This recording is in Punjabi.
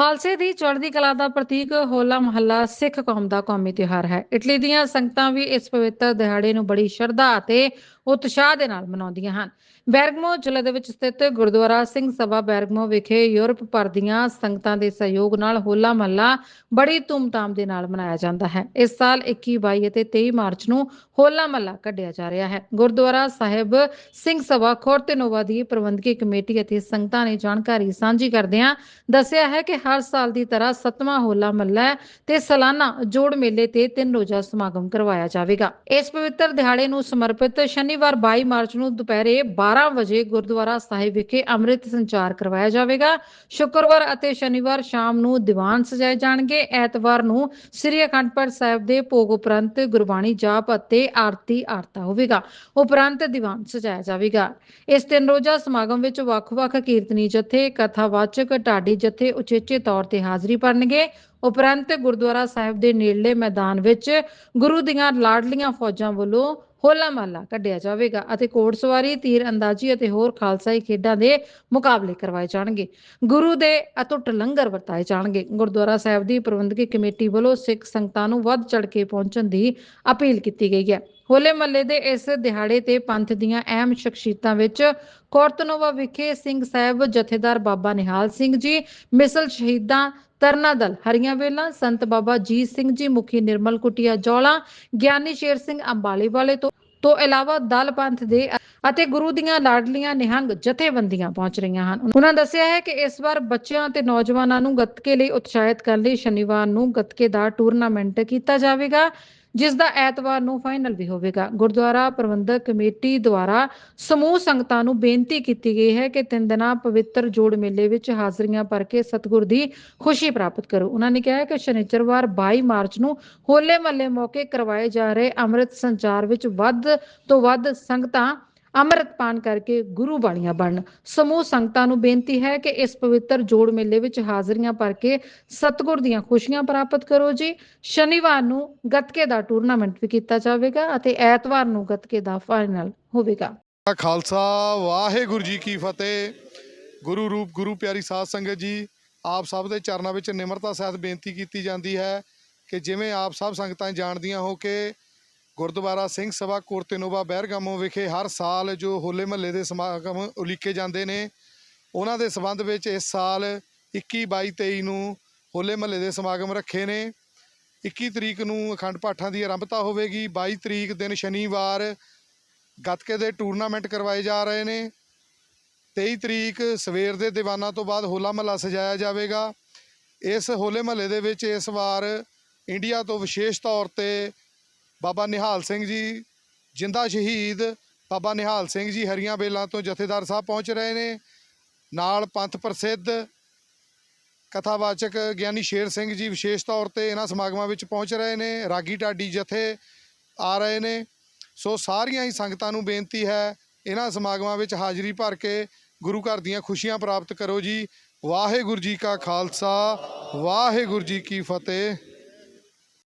ਖਾਲਸੇ ਦੀ ਚੜ੍ਹਦੀ ਕਲਾ ਦਾ ਪ੍ਰਤੀਕ ਹੋਲਾ ਮਹੱਲਾ ਸਿੱਖ ਕੌਮ ਦਾ ਕੌਮੀ ਤਿਉਹਾਰ ਹੈ। ਇਟਲੀ ਦੀਆਂ ਸੰਗਤਾਂ ਵੀ ਇਸ ਪਵਿੱਤਰ ਦਿਹਾੜੇ ਨੂੰ ਬੜੀ ਸ਼ਰਧਾ ਅਤੇ ਉਤਸ਼ਾਹ ਦੇ ਨਾਲ ਮਨਾਉਂਦੀਆਂ ਹਨ। ਬੈਰਗਮੋ ਜ਼ਿਲ੍ਹੇ ਦੇ ਵਿੱਚ ਸਥਿਤ ਗੁਰਦੁਆਰਾ ਸਿੰਘ ਸਭਾ ਬੈਰਗਮੋ ਵਿਖੇ ਯੂਰਪ ਭਰ ਦੀਆਂ ਸੰਗਤਾਂ ਦੇ ਸਹਿਯੋਗ ਨਾਲ ਹੋਲਾ ਮਹੱਲਾ ਬੜੀ ਧੂਮਧਾਮ ਦੇ ਨਾਲ ਮਨਾਇਆ ਜਾਂਦਾ ਹੈ। ਇਸ ਸਾਲ 21 22 ਅਤੇ 23 ਮਾਰਚ ਨੂੰ ਹੋਲਾ ਮਹੱਲਾ ਕੱਢਿਆ ਜਾ ਰਿਹਾ ਹੈ। ਗੁਰਦੁਆਰਾ ਸਾਹਿਬ ਸਿੰਘ ਸਭਾ ਖੋਰਤੇਨੋਵਾ ਦੀ ਪ੍ਰਬੰਧਕੀ ਕਮੇਟੀ ਅਤੇ ਸੰਗਤਾਂ ਨੇ ਜਾਣਕਾਰੀ ਸਾਂਝੀ ਕਰਦਿਆਂ ਦੱਸਿਆ ਹੈ ਕਿ ਹਰ ਸਾਲ ਦੀ ਤਰ੍ਹਾਂ ਸੱਤਵਾਂ ਹੋਲਾ ਮਹੱਲਾ ਤੇ ਸਾਲਾਨਾ ਜੋੜ ਮੇਲੇ ਤੇ ਤਿੰਨ ਰੋਜ਼ਾ ਸਮਾਗਮ ਕਰਵਾਇਆ ਜਾਵੇਗਾ। ਇਸ ਪਵਿੱਤਰ ਦਿਹਾੜੇ ਨੂੰ ਸਮਰਪਿਤ ਸ਼ਨੀਵਾਰ 22 ਮਾਰਚ ਨੂੰ ਦੁਪਹਿਰੇ 12 ਵਜੇ ਗੁਰਦੁਆਰਾ ਸਾਹਿਬ ਵਿਖੇ ਅੰਮ੍ਰਿਤ ਸੰਚਾਰ ਕਰਵਾਇਆ ਜਾਵੇਗਾ। ਸ਼ੁੱਕਰਵਾਰ ਅਤੇ ਸ਼ਨੀਵਾਰ ਸ਼ਾਮ ਨੂੰ ਦੀਵਾਨ ਸਜਾਏ ਜਾਣਗੇ। ਐਤਵਾਰ ਨੂੰ ਸ੍ਰੀ ਅਖੰਡ ਪਾਠ ਸਾਹਿਬ ਦੇ ਭੋਗ ਉਪਰੰਤ ਗੁਰਬਾਣੀ ਜਾਪ ਅਤੇ ਆਰਤੀ ਆਰਤਾ ਹੋਵੇਗਾ। ਉਪਰੰਤ ਦੀਵਾਨ ਸਜਾਇਆ ਜਾਵੇਗਾ। ਇਸ ਤਿੰਨ ਰੋਜ਼ਾ ਸਮਾਗਮ ਵਿੱਚ ਵੱਖ-ਵੱਖ ਕੀਰਤਨੀ ਜਥੇ, ਕਥਾਵਾਚਕ, ਢਾਡੀ ਜਥੇ, ਉਚੇਚੇ ਤੌਰ ਤੇ ਹਾਜ਼ਰੀ ਭਰਨਗੇ। ਉਪਰੰਤ ਗੁਰਦੁਆਰਾ ਸਾਹਿਬ ਦੇ ਨੇੜਲੇ ਮੈਦਾਨ ਵਿੱਚ ਗੁਰੂ ਦੀਆਂ ਲਾਡਲੀਆਂ ਫੌਜਾਂ ਵੱਲੋਂ ਹੋਲਾ ਮਹੱਲਾ ਕੱਢਿਆ ਜਾਵੇਗਾ ਅਤੇ ਘੋੜਸਵਾਰੀ ਤੀਰ ਅੰਦਾਜ਼ੀ ਅਤੇ ਹੋਰ ਖਾਲਸਾਈ ਖੇਡਾਂ ਦੇ ਮੁਕਾਬਲੇ ਕਰਵਾਏ ਜਾਣਗੇ। ਗੁਰੂ ਦੇ ਅਟੁੱਟ ਲੰਗਰ ਵਰਤਾਏ ਜਾਣਗੇ। ਗੁਰਦੁਆਰਾ ਸਾਹਿਬ ਦੀ ਪ੍ਰਬੰਧਕੀ ਕਮੇਟੀ ਵੱਲੋਂ ਸਿੱਖ ਸੰਗਤਾਂ ਨੂੰ ਵੱਧ ਚੜ ਕੇ ਪਹੁੰਚਣ ਦੀ ਅਪੀਲ ਕੀਤੀ ਗਈ ਹੈ। ਹੋਲੇ ਮਹੱਲੇ ਦੇ ਇਸ ਦਿਹਾੜੇ ਤੇ ਪੰਥ ਦੀਆਂ ਅਹਿਮ ਸ਼ਖਸੀਅਤਾਂ ਵਿੱਚ ਕੋਰਤਨੋਵਾ ਵਿਖੇ ਸਿੰਘ ਸਾਹਿਬ ਜਥੇਦਾਰ ਬਾਬਾ ਨਿਹਾਲ ਸਿੰਘ ਜੀ, ਮਿਸਲ ਸ਼ਹੀਦਾਂ ਤਰਨਾ ਦਲ, ਹਰੀਆਂ ਵੇਲਾਂ, ਸੰਤ ਬਾਬਾ ਜੀਤ ਸਿੰਘ ਜੀ, ਮੁਖੀ ਨਿਰਮਲ ਕੁਟੀਆ ਜੌਲਾ ਗਿਆਨੀ ਸ਼ੇਰ ਸਿੰਘ ਅੰਬਾਲੇ ਵਾਲੇ ਤੋਂ ਤੋਂ ਇਲਾਵਾ ਦਲ ਪੰਥ ਦੇ ਅਤੇ ਗੁਰੂ ਦੀਆਂ ਲਾਡਲੀਆਂ ਨਿਹੰਗ ਜਥੇਬੰਦੀਆਂ ਪਹੁੰਚ ਰਹੀਆਂ ਹਨ। ਉਹਨਾਂ ਦੱਸਿਆ ਹੈ ਕਿ ਇਸ ਵਾਰ ਬੱਚਿਆਂ ਤੇ ਨੌਜਵਾਨਾਂ ਨੂੰ ਗੱਤਕੇ ਲਈ ਉਤਸ਼ਾਹਿਤ ਕਰਨ ਲਈ ਸ਼ਨੀਵਾਰ ਨੂੰ ਗੱਤਕੇ ਦਾ ਟੂਰਨਾਮੈਂਟ ਕੀਤਾ ਜਾਵੇਗਾ। ਜਿਸ ਦਾ ਐਤਵਾਰ ਨੂੰ ਫਾਈਨਲ ਵੀ ਹੋਵੇਗਾ। ਗੁਰਦੁਆਰਾ ਪ੍ਰਬੰਧਕ ਕਮੇਟੀ ਦੁਆਰਾ ਸਮੂਹ ਸੰਗਤਾਂ ਨੂੰ ਬੇਨਤੀ ਕੀਤੀ ਗਈ ਹੈ ਕਿ ਤਿੰਨ ਦਿਨਾਂ ਪਵਿੱਤਰ ਜੋੜ ਮੇਲੇ ਵਿੱਚ ਹਾਜ਼ਰੀਆਂ ਭਰ ਕੇ ਸਤਿਗੁਰ ਦੀ ਖੁਸ਼ੀ ਪ੍ਰਾਪਤ ਕਰੋ। ਉਹਨਾਂ ਨੇ ਕਿਹਾ ਹੈ ਕਿ ਸ਼ਨੀਚਰਵਾਰ 22 ਮਾਰਚ ਨੂੰ ਹੋਲੇ ਮਹੱਲੇ ਮੌਕੇ ਕਰਵਾਏ ਜਾ ਰਹੇ ਅੰਮ੍ਰਿਤ ਸੰਚਾਰ ਵਿੱਚ ਵੱਧ ਤੋਂ ਵੱਧ ਸੰਗਤਾਂ ਅੰਮ੍ਰਿਤ ਪਾਨ ਕਰਕੇ ਗੁਰੂ ਬਾਣੀਆਂ ਬਣਨ। ਸਮੂਹ ਸੰਗਤਾਂ ਨੂੰ ਬੇਨਤੀ ਹੈ ਕਿ ਇਸ ਪਵਿੱਤਰ ਜੋੜ ਮੇਲੇ ਵਿੱਚ ਹਾਜ਼ਰੀਆਂ ਭਰ ਕੇ ਸਤਿਗੁਰ ਦੀਆਂ ਖੁਸ਼ੀਆਂ ਪ੍ਰਾਪਤ ਕਰੋ ਜੀ। ਸ਼ਨੀਵਾਰ ਨੂੰ ਗੱਤਕੇ ਦਾ ਟੂਰਨਾਮੈਂਟ ਵੀ ਕੀਤਾ ਜਾਵੇਗਾ ਅਤੇ ਐਤਵਾਰ ਨੂੰ ਗੱਤਕੇ ਦਾ ਫਾਈਨਲ ਹੋਵੇਗਾ। ਖਾਲਸਾ, ਵਾਹਿਗੁਰੂ ਜੀ ਕੀ ਫਤਿਹ। ਗੁਰੂ ਰੂਪ, ਗੁਰੂ ਪਿਆਰੀ ਸਾਧ ਸੰਗਤ ਜੀ, ਆਪ ਸਭ ਦੇ ਚਰਨਾਂ ਵਿੱਚ ਨਿਮਰਤਾ ਸਹਿਤ ਬੇਨਤੀ ਕੀਤੀ ਜਾਂਦੀ ਹੈ ਕਿ ਜਿਵੇਂ ਆਪ ਸਭ ਸੰਗਤਾਂ ਜਾਣਦੀਆਂ ਹੋ ਕਿ ਗੁਰਦੁਆਰਾ ਸਿੰਘ ਸਭਾ ਕੋਰਤੇਨੋਵਾ ਬਹਿਰਗਾਮੋ ਵਿਖੇ ਹਰ ਸਾਲ ਜੋ ਹੋਲੇ ਮਹੱਲੇ ਦੇ ਸਮਾਗਮ ਉਲੀਕੇ ਜਾਂਦੇ ਨੇ, ਉਹਨਾਂ ਦੇ ਸਬੰਧ ਵਿੱਚ ਇਸ ਸਾਲ 21 22 23 ਨੂੰ ਹੋਲੇ ਮਹੱਲੇ ਦੇ ਸਮਾਗਮ ਰੱਖੇ ਨੇ। 21 ਤਰੀਕ ਨੂੰ ਅਖੰਡ ਪਾਠਾਂ ਦੀ ਆਰੰਭਤਾ ਹੋਵੇਗੀ। 22 ਤਰੀਕ ਦਿਨ ਸ਼ਨੀਵਾਰ ਗੱਤਕੇ ਦੇ ਟੂਰਨਾਮੈਂਟ ਕਰਵਾਏ ਜਾ ਰਹੇ ਨੇ। 23 ਤਰੀਕ ਸਵੇਰ ਦੇ ਦੀਵਾਨਾਂ ਤੋਂ ਬਾਅਦ ਹੋਲਾ ਮਹੱਲਾ ਸਜਾਇਆ ਜਾਵੇਗਾ। ਇਸ ਹੋਲੇ ਮਹੱਲੇ ਦੇ ਵਿੱਚ ਇਸ ਵਾਰ ਇੰਡੀਆ ਤੋਂ ਵਿਸ਼ੇਸ਼ ਤੌਰ ਤੇ ਬਾਬਾ ਨਿਹਾਲ ਸਿੰਘ ਜੀ ਜਿੰਦਾ ਸ਼ਹੀਦ, ਬਾਬਾ ਨਿਹਾਲ ਸਿੰਘ ਜੀ ਹਰੀਆਂ ਬੇਲਾਂ ਤੋਂ ਜਥੇਦਾਰ ਸਾਹਿਬ ਪਹੁੰਚ ਰਹੇ ਨੇ। ਨਾਲ ਪੰਥ ਪ੍ਰਸਿੱਧ ਕਥਾਵਾਚਕ ਗਿਆਨੀ ਸ਼ੇਰ ਸਿੰਘ ਜੀ ਵਿਸ਼ੇਸ਼ ਤੌਰ ਤੇ ਇਹਨਾਂ ਸਮਾਗਮਾਂ ਵਿੱਚ ਪਹੁੰਚ ਰਹੇ ਨੇ, ਰਾਗੀ ਢਾਡੀ ਜਥੇ ਆ ਰਹੇ ਨੇ। ਸੋ ਸਾਰੀਆਂ ਹੀ ਸੰਗਤਾਂ ਨੂੰ ਬੇਨਤੀ ਹੈ, ਇਹਨਾਂ ਸਮਾਗਮਾਂ ਵਿੱਚ ਹਾਜ਼ਰੀ ਭਰ ਕੇ ਗੁਰੂ ਘਰ ਦੀਆਂ ਖੁਸ਼ੀਆਂ ਪ੍ਰਾਪਤ ਕਰੋ ਜੀ। ਵਾਹਿਗੁਰੂ ਜੀ ਕਾ ਖਾਲਸਾ, ਵਾਹਿਗੁਰੂ ਜੀ ਕੀ ਫਤਿਹ।